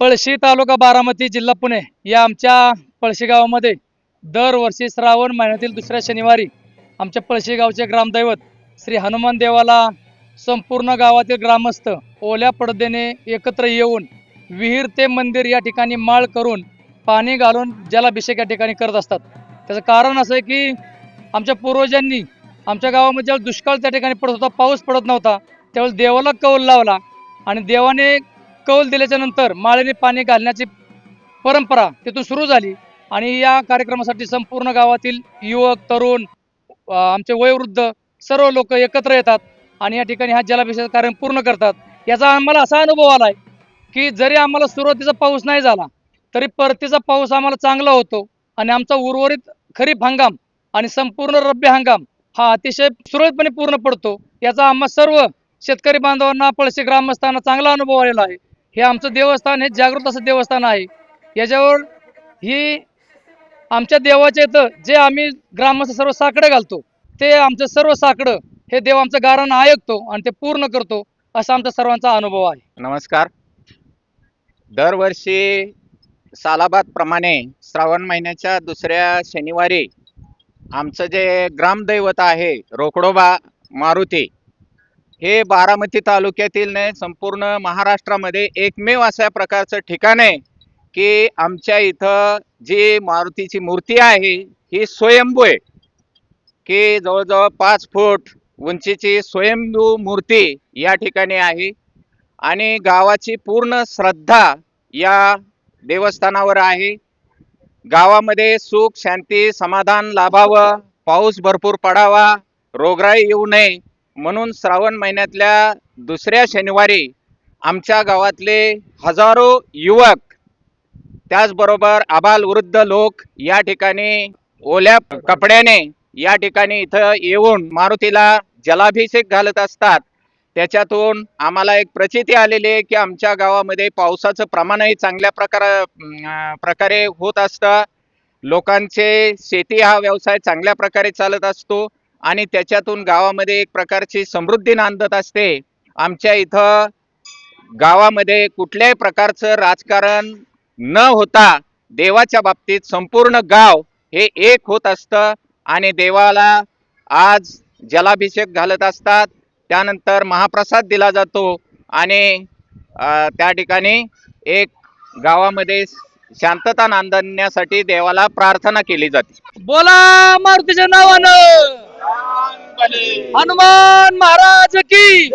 पळशी तालुका बारामती जिल्हा पुणे या आमच्या पळशी गावामध्ये दरवर्षी श्रावण महिन्यातील दुसऱ्या शनिवारी आमच्या पळशी गावचे ग्रामदैवत श्री हनुमान देवाला संपूर्ण गावातील ग्रामस्थ ओल्या पडद्याने एकत्र येऊन विहीर ते मंदिर या ठिकाणी माळ करून पाणी घालून जलाभिषेक या ठिकाणी करत असतात. त्याचं कारण असं आहे की आमच्या पूर्वजांनी आमच्या गावामध्ये ज्यावेळेस दुष्काळ त्या ठिकाणी पडत होता पाऊस पडत नव्हता त्यावेळेस देवाला कौल लावला आणि देवाने कौल दिल्याच्या नंतर माळेने पाणी घालण्याची परंपरा तिथून सुरू झाली. आणि या कार्यक्रमासाठी संपूर्ण गावातील युवक तरुण आमचे वयोवृद्ध सर्व लोक एकत्र येतात आणि या ठिकाणी हा जलाभिषेक कार्यक्रम पूर्ण करतात. याचा आम्हाला असा अनुभव आला आहे की जरी आम्हाला सुरुवातीचा पाऊस नाही झाला तरी परतीचा पाऊस आम्हाला चांगला होतो आणि आमचा उर्वरित खरीप हंगाम आणि संपूर्ण रब्बी हंगाम हा अतिशय सुरळीतपणे पूर्ण पडतो. याचा आम्हा सर्व शेतकरी बांधवांना पळशी ग्रामस्थांना चांगला अनुभव आलेला आहे. हे आमचं देवस्थान हे जागृत असं देवस्थान आहे. याच्यावर ही आमच्या देवाच्या इथं जे आम्ही ग्रामस्थ सर्व साकडं घालतो ते आमचं सर्व साकडं हे देव आमचं गारण ऐकतो आणि ते पूर्ण करतो असा आमचा सर्वांचा अनुभव आहे. नमस्कार. दरवर्षी सालाबाद प्रमाणे श्रावण महिन्याच्या दुसऱ्या शनिवारी आमचं जे ग्रामदैवत आहे रोकडोबा मारुती हे बारामती तालुक्यातील नाही संपूर्ण महाराष्ट्रामध्ये एकमेव अशा प्रकारचं ठिकाण आहे की आमच्या इथं जी मारुतीची मूर्ती आहे ही स्वयंभू आहे. की जवळजवळ पाच फूट उंचीची स्वयंभू मूर्ती या ठिकाणी आहे. आणि गावाची पूर्ण श्रद्धा या देवस्थानावर आहे. गावामध्ये सुख शांती समाधान लाभावं पाऊस भरपूर पडावा रोगराई येऊ नये म्हणून श्रावण महिन्यातल्या दुसऱ्या शनिवारी आमच्या गावातले हजारो युवक त्याचबरोबर आबाल वृद्ध लोक या ठिकाणी ओल्या कपड्याने या ठिकाणी इथं येऊन मारुतीला जलाभिषेक घालत असतात. त्याच्यातून आम्हाला एक प्रचिती आलेली आहे की आमच्या गावामध्ये पावसाचं प्रमाणही चांगल्या प्रकार प्रकारे होत असतं. लोकांचे शेती हा व्यवसाय चांगल्या प्रकारे चालत असतो. आणि त्याच्यातून गावामध्ये एक प्रकारची समृद्धी नांदत असते. आमच्या इथं गावामध्ये कुठल्याही प्रकारचं राजकारण न होता देवाच्या बाबतीत संपूर्ण गाव हे एक होत असतं आणि देवाला आज जलाभिषेक घालत असतात. त्यानंतर महाप्रसाद दिला जातो आणि त्या ठिकाणी एक गावामध्ये शांतता नांदण्यासाठी देवाला प्रार्थना केली जाते. बोला मारुतीच्या नावानं. हनुमान महाराज की